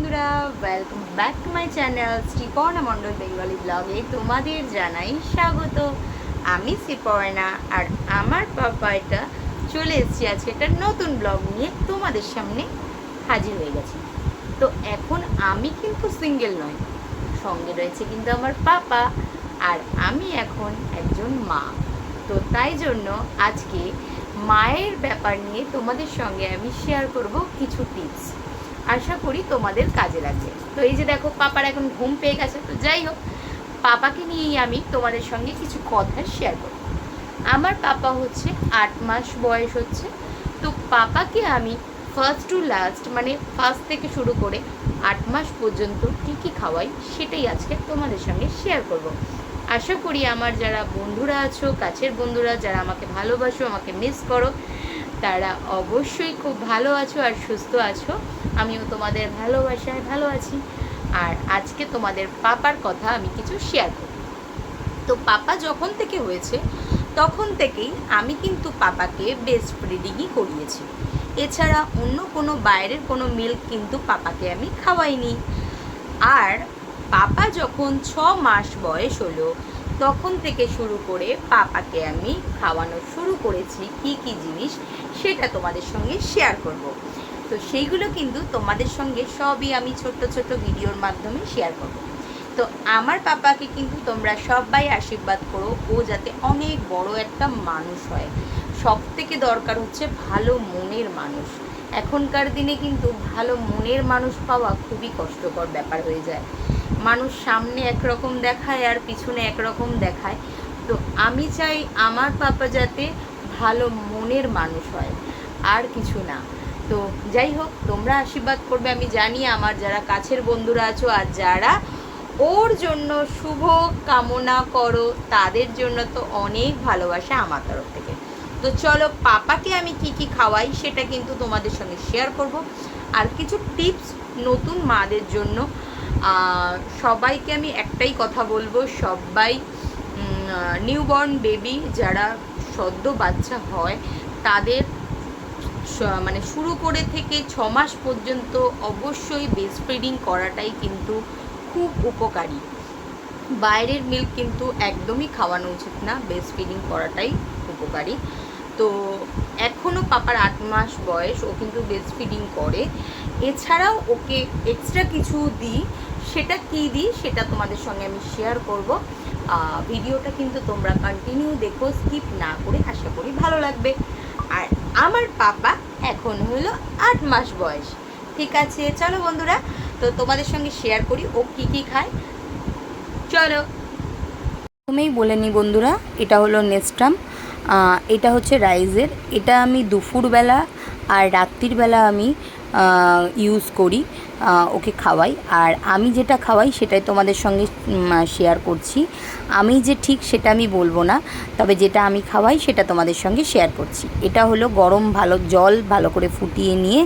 বন্ধুরা welcome back to my channel Sriparna Mondal Bengali ব্লগে তোমাদের জানাই স্বাগত। আমি শ্রীপর্ণা আর আমার পাপা এটা চলে এসেছি আজকে একটা নতুন ব্লগ নিয়ে তোমাদের সামনে হাজির হয়ে গেছি। তো এখন আমি কিন্তু সিঙ্গেল নয় সঙ্গে রয়েছে কিন্তু আমার পাপা আর আমি এখন একজন মা। তো তাই জন্য আজকে মায়ের ব্যাপার নিয়ে তোমাদের সঙ্গে আমি শেয়ার করব কিছু টিপস আশা করি তোমাদের কাজে লাগবে। তো এই যে দেখো, পাপার এখন ঘুম পেয়ে গেছে। তো যাই হোক, পাপাকে নিয়েই আমি তোমাদের সঙ্গে কিছু কথা শেয়ার করব। আমার পাপা হচ্ছে আট মাস বয়স হচ্ছে। তো পাপাকে আমি ফার্স্ট টু লাস্ট মানে ফার্স্ট থেকে শুরু করে আট মাস পর্যন্ত কী কী খাওয়াই, সেটাই আজকে তোমাদের সঙ্গে শেয়ার করব। আশা করি আমার যারা বন্ধুরা আছো, কাছের বন্ধুরা, যারা আমাকে ভালোবাসো, আমাকে মিস করো তারা অবশ্যই খুব ভালো আছো আর সুস্থ আছো। আমিও তোমাদের ভালোবাসায় ভালো আছি। আর আজকে তোমাদের পাপার কথা আমি কিছু শেয়ার করি তো পাপা যখন থেকে হয়েছে, তখন থেকেই আমি কিন্তু পাপাকে বেস্ট ব্রিডিংই করিয়েছি। এছাড়া অন্য কোনো বাইরের কোনো মিল্ক কিন্তু পাপাকে আমি খাওয়াইনি। আর পাপা যখন ছ মাস বয়স হলো তখন থেকে শুরু করে পাপাকে আমি খাওয়ানো শুরু করেছি, কি কি জিনিস সেটা তোমাদের সঙ্গে শেয়ার করব। তো সেইগুলো কিন্তু তোমাদের সঙ্গে সবই আমি ছোট্ট ছোট্ট ভিডিওর মাধ্যমে শেয়ার করব। তো আমার পাপাকে কিন্তু তোমরা সবাই আশীর্বাদ করো, ও যাতে অনেক বড় একটা মানুষ হয়। সব থেকে দরকার হচ্ছে ভালো মনের মানুষ। এখনকার দিনে কিন্তু ভালো মনের মানুষ পাওয়া খুবই কষ্টকর ব্যাপার হয়ে যায়। মানুষ সামনে একরকম দেখায় আর পিছনে একরকম দেখায়। তো আমি চাই আমার পাপা যাতে ভালো মনের মানুষ হয়, আর কিছু না। তো যাই হোক, তোমরা আশীর্বাদ করবে, আমি জানি আমার যারা কাছের বন্ধুরা আছো আর যারা ওর জন্য শুভ কামনা করো, তাদের জন্য তো অনেক ভালোবাসা আমার তরফ থেকে। তো চলো, পাপাকে আমি কি কি খাওয়াই সেটা কিন্তু তোমাদের সঙ্গে শেয়ার করব। আর কিছু টিপস নতুন মাদের জন্য সবাইকে আমি একটাই কথা বলব, সবাই নিউবর্ন বেবি যারা সদ্য বাচ্চা হয়, তাদের মানে শুরু করে থেকে ছ মাস পর্যন্ত অবশ্যই বেস্ট ফিডিং করাটাই কিন্তু খুব উপকারী। বাইরের মিল্ক কিন্তু একদমই খাওয়ানো উচিত না বেস্ট ফিডিং করাটাই উপকারী। তো এখনও পাপার আট মাস বয়স, ও কিন্তু বেস্ট ফিডিং করে। এছাড়াও ওকে এক্সট্রা কিছু দিই সেটা কী দিই সেটা তোমাদের সঙ্গে আমি শেয়ার করব। ভিডিওটা কিন্তু তোমরা কন্টিনিউ দেখো স্কিপ না করে আশা করি ভালো লাগবে। আর আমার পাপা এখন হলো আট মাস বয়স। ঠিক আছে, চলো বন্ধুরা, তো তোমাদের সঙ্গে শেয়ার করি ও কী কী খায়। চলো। প্রথমেই বলে নিই বন্ধুরা, এটা হলো নেস্টাম এটা হচ্ছে রাইজের এটা আমি দুপুরবেলা আর রাত্রিবেলা আমি ইউজ করি। ওকে খাওয়াই। আর আমি যেটা খাওয়াই সেটাই তোমাদের সঙ্গে শেয়ার করছি। আমি যে ঠিক সেটা আমি বলব না, তবে যেটা আমি খাওয়াই সেটা তোমাদের সঙ্গে শেয়ার করছি। এটা হলো গরম ভালো জল ভালো করে ফুটিয়ে নিয়ে,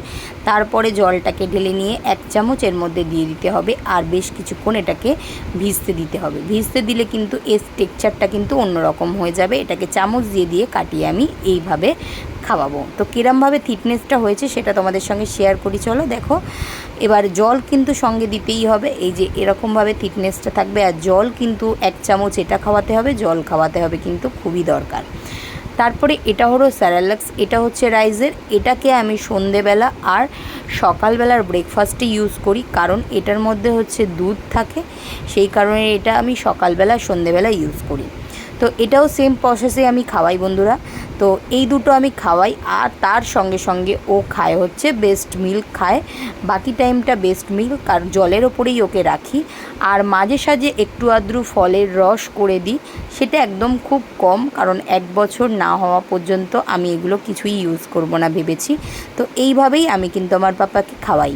তারপরে জলটাকে ঢেলে নিয়ে এক চামচ এর মধ্যে দিয়ে দিতে হবে। আর বেশ কিছুক্ষণ এটাকে ভিজতে দিতে হবে। ভিজতে দিলে কিন্তু এর টেক্সচারটা কিন্তু অন্যরকম হয়ে যাবে। এটাকে চামচ দিয়ে দিয়ে কাটিয়ে আমি এইভাবে খাওয়াবো। তো কিরমভাবে থিকনেসটা হয়েছে সেটা তোমাদের সঙ্গে শেয়ার করি। চলো দেখো। এবার জল কিন্তু সঙ্গে দিতেই হবে। এই যে এরকমভাবে থিকনেসটা থাকবে আর জল কিন্তু এক চামচ এটা খাওয়াতে হবে, জল খাওয়াতে হবে কিন্তু খুবই দরকার। তারপরে এটা হলো স্যারালাক্স, এটা হচ্ছে রাইসের এটাকে আমি সন্ধেবেলা আর সকালবেলার ব্রেকফাস্টে ইউজ করি, কারণ এটার মধ্যে হচ্ছে দুধ থাকে। সেই কারণে এটা আমি সকালবেলা, সন্ধেবেলা ইউজ করি। তো এটাও সেম প্রসেসে আমি খাওয়াই, বন্ধুরা। তো এই দুটো আমি খাওয়াই, আর তার সঙ্গে সঙ্গে ও খায় হচ্ছে বেস্ট মিল্ক খায়। বাকি টাইমটা বেস্ট মিল্ক আর জলের ওপরেই ওকে রাখি। আর মাঝে সাঝে একটু আদ্রু ফলের রস করে দিই, সেটা একদম খুব কম, কারণ এক বছর না হওয়া পর্যন্ত আমি এগুলো কিছুই ইউজ করব না ভেবেছি। তো এইভাবেই আমি কিন্তু আমার পাপাকে খাওয়াই।